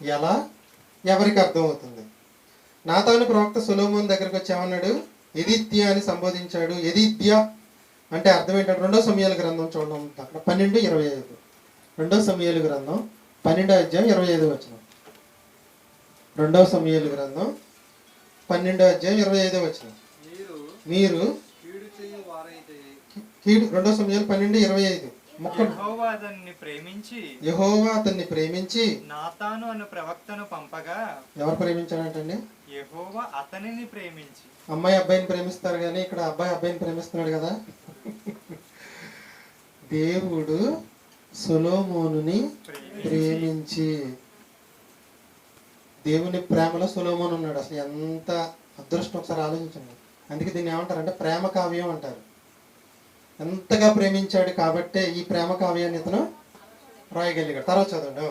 ఎలా? ఎవరికి అర్థమవుతుంది? నాతాను ప్రవక్త సులోమోన్ దగ్గరకు వచ్చి ఏమన్నాడు ఎదిత్య అని సంబోధించాడు. ఎదిత్య అంటే అర్థం ఏంటంటే రెండో సమయాల గ్రంథం చూడడం అక్కడ పన్నెండు ఇరవై ఐదు. రెండో సమయాల గ్రంథం పన్నెండో అధ్యాయం ఇరవై ఐదు వచ్చిన రెండో సమయాల గ్రంథం పన్నెండో అధ్యాయం ఇరవై ఐదో వచ్చిన మీరు మీరు కీడు రెండో సమయాలు పన్నెండు ఇరవై ఐదు. యెహోవా అతన్ని ప్రేమించి యహోవా అతన్ని ప్రేమించి నాతాను అను ప్రవక్తను పంపగా ఎవరు ప్రేమించాడంటండి? యెహోవా అతనిని ప్రేమించి. అమ్మాయి అబ్బాయిని ప్రేమిస్తారు కానీ ఇక్కడ అబ్బాయి అబ్బాయిని ప్రేమిస్తున్నాడు కదా? దేవుడు సొలోమోనుని ప్రేమించి దేవుని ప్రేమలో సొలోమోన్ ఉన్నాడు. అసలు ఎంత అదృష్టం ఒకసారి ఆలోచించండి. అందుకే దీన్ని ఏమంటారంటే ప్రేమ కావ్యం అంటారు. ఎంతగా ప్రేమించాడు కాబట్టే ఈ ప్రేమ కావ్యాన్ని ఇతను రాయగలిగాడు. తర్వాత చదవండి.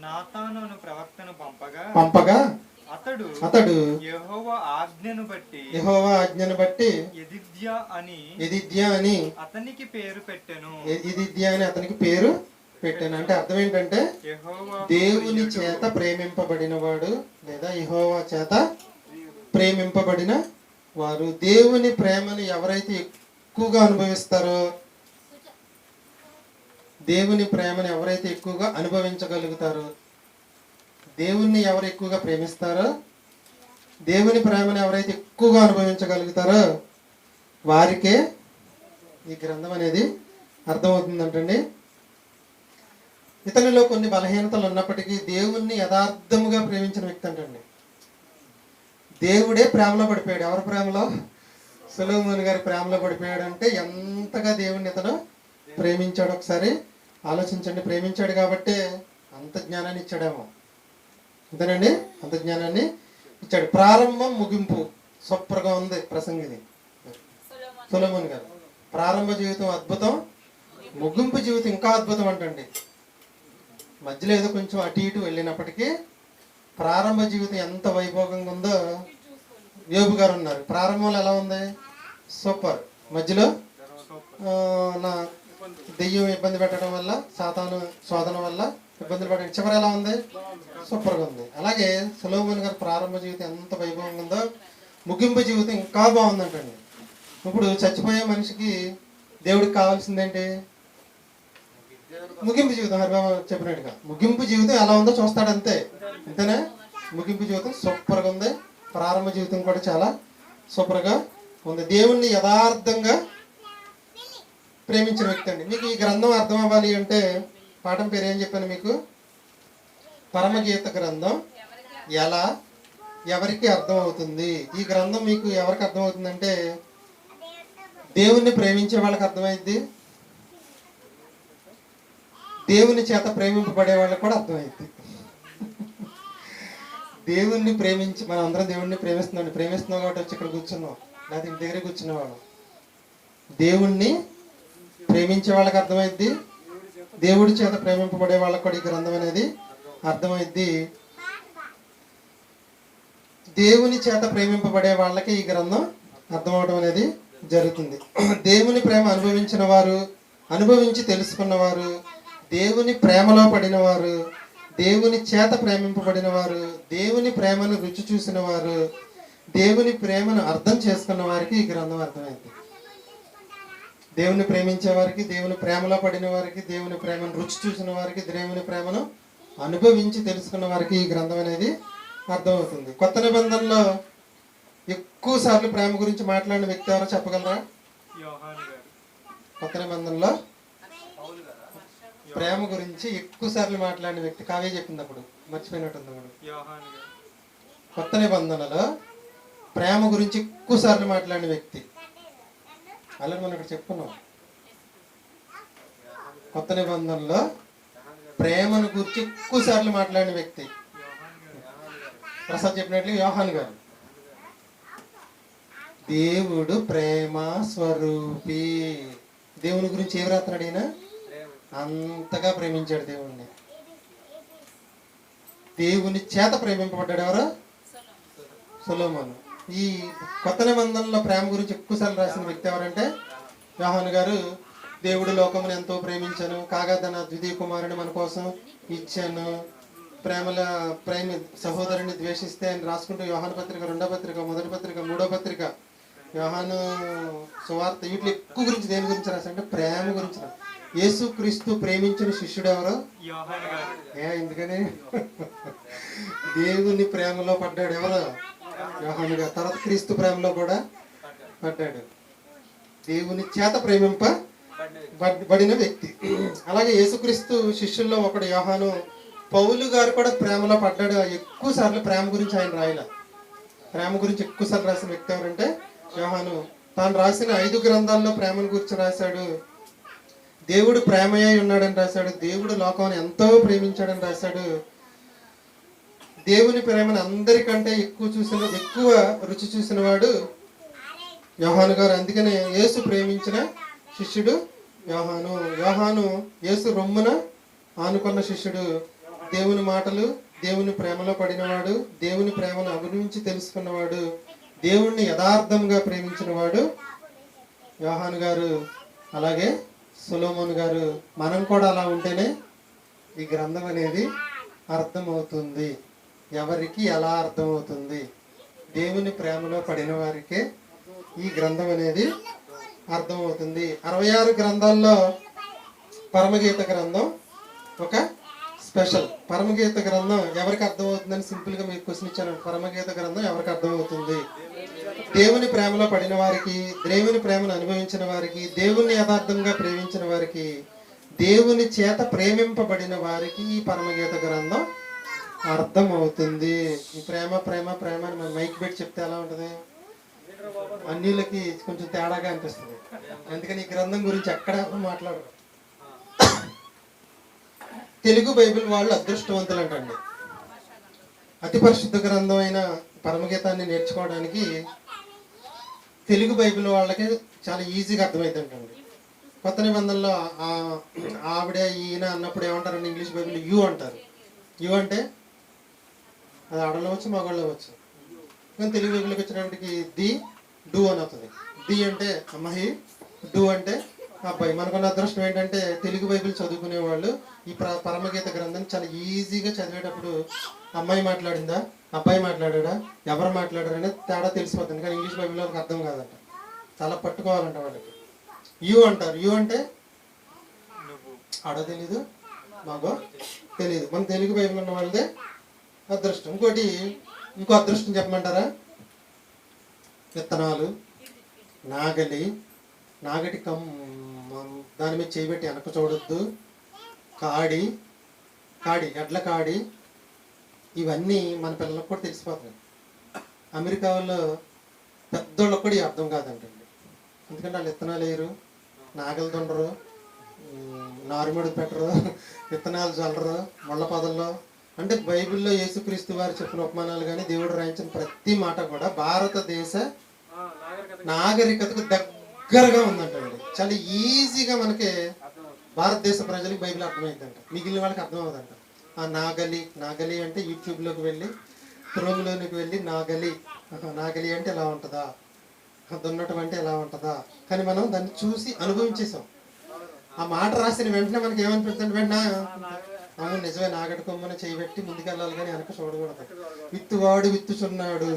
నాతాను అను ప్రవక్తను పంపగా పంపగా అతడు అతడు యెహోవా ఆజ్ఞను బట్టి యెహోవా ఆజ్ఞను బట్టి ఎదిద్య అని ఎదిద్య అని అతనికి పేరు పెట్టెను. ఎదిద్య అని అతనికి పేరు పెట్టాను. అంటే అర్థం ఏంటంటే యెహోవా దేవుని చేత ప్రేమింపబడిన వాడు లేదా యెహోవా చేత ప్రేమింపబడిన వారు. దేవుని ప్రేమను ఎవరైతే ఎక్కువగా అనుభవిస్తారో? దేవుని ప్రేమను ఎవరైతే ఎక్కువగా అనుభవించగలుగుతారో? దేవుణ్ణి ఎవరు ఎక్కువగా ప్రేమిస్తారో? దేవుని ప్రేమను ఎవరైతే ఎక్కువగా అనుభవించగలుగుతారో? వారికే ఈ గ్రంథం అనేది అర్థమవుతుందంటండి. ఇతనిలో కొన్ని బలహీనతలు ఉన్నప్పటికీ దేవుణ్ణి యథార్థముగా ప్రేమించిన వ్యక్తి అంటండి. దేవుడే ప్రేమలో పడిపోయాడు. ఎవరి ప్రేమలో? సులోమోని గారి ప్రేమలో పడిపోయాడు అంటే ఎంతగా దేవుణ్ణి ఇతను ప్రేమించాడు ఒకసారి ఆలోచించండి. ప్రేమించాడు కాబట్టి అంత జ్ఞానాన్ని ఇచ్చాడేమో. అంతేనండి? అంత జ్ఞానాన్ని ఇచ్చాడు. ప్రారంభం ముగింపు. సూపర్గా ఉంది ప్రసంగిది. సులోమోన్ గారు. ప్రారంభ జీవితం అద్భుతం. ముగింపు జీవితం ఇంకా అద్భుతం అంటండి. మధ్యలో ఏదో కొంచెం అటు ఇటు వెళ్ళినప్పటికీ ప్రారంభ జీవితం ఎంత వైభోగంగా ఉందో యోబు గారు ఉన్నారు. ప్రారంభంలో ఎలా ఉంది? సూపర్. మధ్యలో నా దెయ్యం ఇబ్బంది పెట్టడం వల్ల సాతాను శోధన వల్ల ఇబ్బందులు పెట్టడం చివరి ఎలా ఉంది? సూపర్గా ఉంది. అలాగే సులోమన్ గారి ప్రారంభ జీవితం ఎంత వైభవంగా ఉందో ముగింపు జీవితం ఇంకా బాగుందంటండి. ఇప్పుడు చచ్చిపోయే మనిషికి దేవుడికి కావాల్సిందేంటి ముగింపు జీవితం. హరిబాబు చెప్పినట్టుగా. ముగింపు జీవితం ఎలా ఉందో చూస్తాడు అంతే. అంతేనా? ముగింపు జీవితం సూపర్గా ఉంది. ప్రారంభ జీవితం కూడా చాలా సూపర్గా ఉంది. దేవుణ్ణి యథార్థంగా ప్రేమించిన వ్యక్తి అండి. మీకు ఈ గ్రంథం అర్థం అవ్వాలి అంటే పాఠం పేరు ఏం చెప్పాను మీకు? పరమగీత గ్రంథం ఎలా ఎవరికి అర్థం అవుతుంది ఈ గ్రంథం మీకు ఎవరికి అర్థం అవుతుందంటే దేవుణ్ణి ప్రేమించే వాళ్ళకి అర్థమైంది దేవుని చేత ప్రేమింపబడే వాళ్ళకి కూడా అర్థమైంది దేవుణ్ణి ప్రేమించి మనం అందరం దేవుణ్ణి ప్రేమిస్తున్నాం ప్రేమిస్తున్నాం కాబట్టి వచ్చి ఇక్కడ కూర్చున్నాం. లేదా ఇంటి దగ్గర కూర్చున్నవాళ్ళం దేవుణ్ణి ప్రేమించే వాళ్ళకి అర్థమైద్ది. దేవుడి చేత ప్రేమింపబడే వాళ్ళకి కూడా ఈ గ్రంథం అనేది అర్థమైద్ది. దేవుని చేత ప్రేమింపబడే వాళ్ళకి ఈ గ్రంథం అర్థమవడం అనేది జరుగుతుంది. దేవుని ప్రేమ అనుభవించిన వారు అనుభవించి తెలుసుకున్నవారు దేవుని ప్రేమలో పడిన వారు దేవుని చేత ప్రేమింపబడిన వారు దేవుని ప్రేమను రుచి చూసిన వారు దేవుని ప్రేమను అర్థం చేసుకున్న వారికి ఈ గ్రంథం అర్థమైంది. దేవుని ప్రేమించే వారికి దేవుని ప్రేమలో పడిన వారికి దేవుని ప్రేమను రుచి చూసిన వారికి దేవుని ప్రేమను అనుభవించి తెలుసుకున్న వారికి ఈ గ్రంథం అనేది అర్థమవుతుంది. కొత్త నిబంధనలో ఎక్కువ సార్లు ప్రేమ గురించి మాట్లాడిన వ్యక్తి ఎవరో చెప్పగలరా? కొత్త నిబంధనలో ప్రేమ గురించి ఎక్కువ సార్లు మాట్లాడిన వ్యక్తి కావ్య చెప్పింది అప్పుడు మర్చిపోయినట్టుంది అప్పుడు కొత్త నిబంధనలో ప్రేమ గురించి ఎక్కువ సార్లు మాట్లాడిన వ్యక్తి. అలాగే మనం ఇక్కడ చెప్పుకున్నాం. కొత్త నిబంధనలో ప్రేమను గురించి ఎక్కువ సార్లు మాట్లాడిన వ్యక్తి. ప్రసాద్ చెప్పినట్లు యోహాన్ గారు. దేవుడు ప్రేమ స్వరూపి. దేవుని గురించి ఏమి రాస్తున్నాడు ఈయన అంతగా ప్రేమించాడు దేవుణ్ణి. దేవుని చేత ప్రేమింపబడ్డాడు ఎవరు? సులోమను. ఈ కొత్త నిబంధనలో ప్రేమ గురించి ఎక్కువసార్లు రాసిన వ్యక్తి ఎవరంటే యోహాను గారు. దేవుడు లోకమును ఎంతో ప్రేమించాను కాగా తన ద్వితీయ కుమారుని మన కోసం ఇచ్చాను. ప్రేమల ప్రేమ సహోదరుని ద్వేషిస్తే అని రాసుకుంటూ యోహాను పత్రిక రెండో పత్రిక మొదటి పత్రిక మూడో పత్రిక. యోహాను సువార్త వీటిలో ఎక్కువ గురించి దేని గురించి రాశారంటే ప్రేమ గురించి యేసు క్రీస్తు ప్రేమించిన శిష్యుడు ఎవరు? ఏ ఎందుకని? దేవుని ప్రేమలో పడ్డాడు ఎవరు? యోహాను గారు. తర్వాత క్రీస్తు ప్రేమలో కూడా పడ్డాడు. దేవుని చేత ప్రేమింప పడిన బడిన వ్యక్తి. అలాగే యేసుక్రీస్తు శిష్యుల్లో ఒకడు యోహాను. పౌలు గారు కూడా ప్రేమలో పడ్డాడు. ఎక్కువ సార్లు ప్రేమ గురించి ఆయన రాయల. ప్రేమ గురించి ఎక్కువ సార్లు రాసిన వ్యక్తి ఎవరంటే యోహాను. తాను రాసిన ఐదు గ్రంథాల్లో ప్రేమను గురించి రాశాడు. దేవుడు ప్రేమయ్య ఉన్నాడని రాశాడు. దేవుడు లోకాన్ని ఎంతో ప్రేమించాడని రాశాడు. దేవుని ప్రేమను అందరికంటే ఎక్కువ చూసిన ఎక్కువ రుచి చూసిన వాడు యోహాను గారు. అందుకనే యేసు ప్రేమించిన శిష్యుడు యోహాను. యోహాను యేసు రొమ్మున ఆనుకున్న శిష్యుడు. దేవుని మాటలు దేవుని ప్రేమలో పడినవాడు దేవుని ప్రేమను అభినుంచి తెలుసుకున్నవాడు దేవుణ్ణి యథార్థంగా ప్రేమించినవాడు యోహాను గారు. అలాగే సులోమోన్ గారు. మనం కూడా అలా ఉంటేనే ఈ గ్రంథం అనేది అర్థమవుతుంది. ఎవరికి ఎలా అర్థమవుతుంది? దేవుని ప్రేమలో పడిన వారికే ఈ గ్రంథం అనేది అర్థమవుతుంది. అరవై ఆరు గ్రంథాల్లో పరమగీత గ్రంథం ఒక స్పెషల్. పరమగీత గ్రంథం ఎవరికి అర్థమవుతుందని సింపుల్గా మీకు క్వశ్చన్ ఇచ్చాను. పరమగీత గ్రంథం ఎవరికి అర్థమవుతుంది? దేవుని ప్రేమలో పడిన వారికి దేవుని ప్రేమను అనుభవించిన వారికి దేవుని యథార్థంగా ప్రేమించిన వారికి దేవుని చేత ప్రేమింపబడిన వారికి ఈ పరమగీత గ్రంథం అర్థం అవుతుంది ఈ ప్రేమ ప్రేమ ప్రేమ అని మైక్ పెట్టి చెప్తే ఎలా ఉంటుంది? అన్నిళ్ళకి కొంచెం తేడాగా అనిపిస్తుంది. అందుకని ఈ గ్రంథం గురించి ఎక్కడ మాట్లాడరు. తెలుగు బైబిల్ వాళ్ళు అదృష్టవంతులు అంటండి అతి పరిశుద్ధ గ్రంథం అయిన పరమగీతాన్ని నేర్చుకోవడానికి తెలుగు బైబిల్ వాళ్ళకి చాలా ఈజీగా అర్థమవుతుంటండి కొత్త నిబంధనలో ఆ- ఆవిడ ఈయన అన్నప్పుడు ఏమంటారండి? ఇంగ్లీష్ బైబిల్ యూ అంటారు. యూ అంటే అది ఆడలో వచ్చు మగవాళ్ళు వచ్చు. కానీ తెలుగు బైబిల్కి వచ్చినప్పటికి ది డూ అని అవుతుంది ది అంటే అమ్మాయి డూ అంటే అబ్బాయి. మనకున్న అదృష్టం ఏంటంటే తెలుగు బైబిల్ చదువుకునే వాళ్ళు ఈ ప్ర పరమగీత గ్రంథం చాలా ఈజీగా చదివేటప్పుడు అమ్మాయి మాట్లాడిందా అబ్బాయి మాట్లాడా ఎవరు మాట్లాడారు అనేది తేడా తెలిసిపోతుంది. కానీ ఇంగ్లీష్ బైబిల్ వాళ్ళకి అర్థం కాదంట. చాలా పట్టుకోవాలంట వాళ్ళకి. యు అంటారు. యు అంటే ఆడ తెలీదు మాగో తెలీదు. మన తెలుగు బైబిల్ ఉన్న వాళ్ళదే అదృష్టం. ఇంకోటి ఇంకో అదృష్టం చెప్పమంటారా? విత్తనాలు నాగలి నాగటి కమ్ దాని మీద చేయబెట్టి వెనక చూడొద్దు. కాడి కాడి ఎడ్ల కాడి. ఇవన్నీ మన పిల్లలకు కూడా తెలిసిపోతున్నాయి అమెరికాలో పెద్దోళ్ళకు కూడా అర్థం కాదంటండి. ఎందుకంటే వాళ్ళు విత్తనాలు వేయరు నాగలు దుండరు నారుమడి పెట్టరు విత్తనాలు చల్లరు ముళ్ళ పొదల్లో. అంటే బైబిల్లో యేసుక్రీస్తు వారు చెప్పిన ఉపమానాలు కానీ దేవుడు రాయించిన ప్రతి మాట కూడా భారతదేశ నాగరికతకు దగ్గరగా ఉందంటండి. చాలా ఈజీగా మనకి భారతదేశ ప్రజలకు బైబిల్ అర్థమైందంట. మిగిలిన వాళ్ళకి అర్థం అవ్వదంట ఆ నాగలి నాగలి అంటే యూట్యూబ్లోకి వెళ్ళి క్రోమ్లోనికి వెళ్ళి నాగలి నాగలి అంటే ఎలా ఉంటుందా? దున్నటం అంటే ఎలా ఉంటుందా? కానీ మనం దాన్ని చూసి అనుభవించేసాం ఆ మాట రాసిన వెంటనే మనకి ఏమనిపిస్తుంది వెంటనే అవును నిజమే. నాగడి కొమ్మని చేయబెట్టి ముందుకెళ్ళాలి కానీ వెనక చూడకూడదు. విత్తువాడు విత్తుచున్నాడు.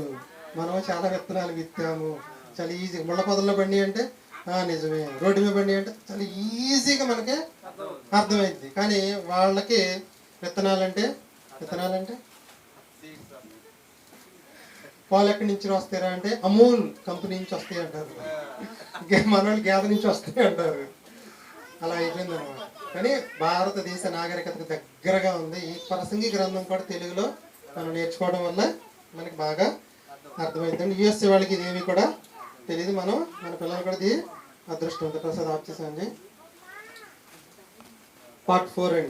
మనం చాలా విత్తనాలు విత్తాము. చాలా ఈజీగా ముళ్ళ పొదల్లో బండి అంటే ఆ నిజమే. రోడ్డు మీద బండి అంటే చాలా ఈజీగా మనకి అర్థమైంది కానీ వాళ్ళకి విత్తనాలంటే విత్తనాలంటే? పాలు ఎక్కడి నుంచి వస్తారా అంటే అమూల్ కంపెనీ నుంచి వస్తాయి అంటారు. మన వాళ్ళు గేదె నుంచి వస్తాయి అంటారు. అలా అయిపోయింది అనమాట కానీ భారతదేశ నాగరికతకు దగ్గరగా ఉంది. ఈ ప్రసంగి గ్రంథం కూడా తెలుగులో మనం నేర్చుకోవడం వల్ల మనకి బాగా అర్థమవుతుంది యుఎస్ఏ వాళ్ళకి ఇదేమి కూడా తెలియదు మనం మన పిల్లలు కూడా ఇది అదృష్టం ప్రసాద్ ఆఫ్ చేసామండి పార్ట్ ఫోర్ అండి.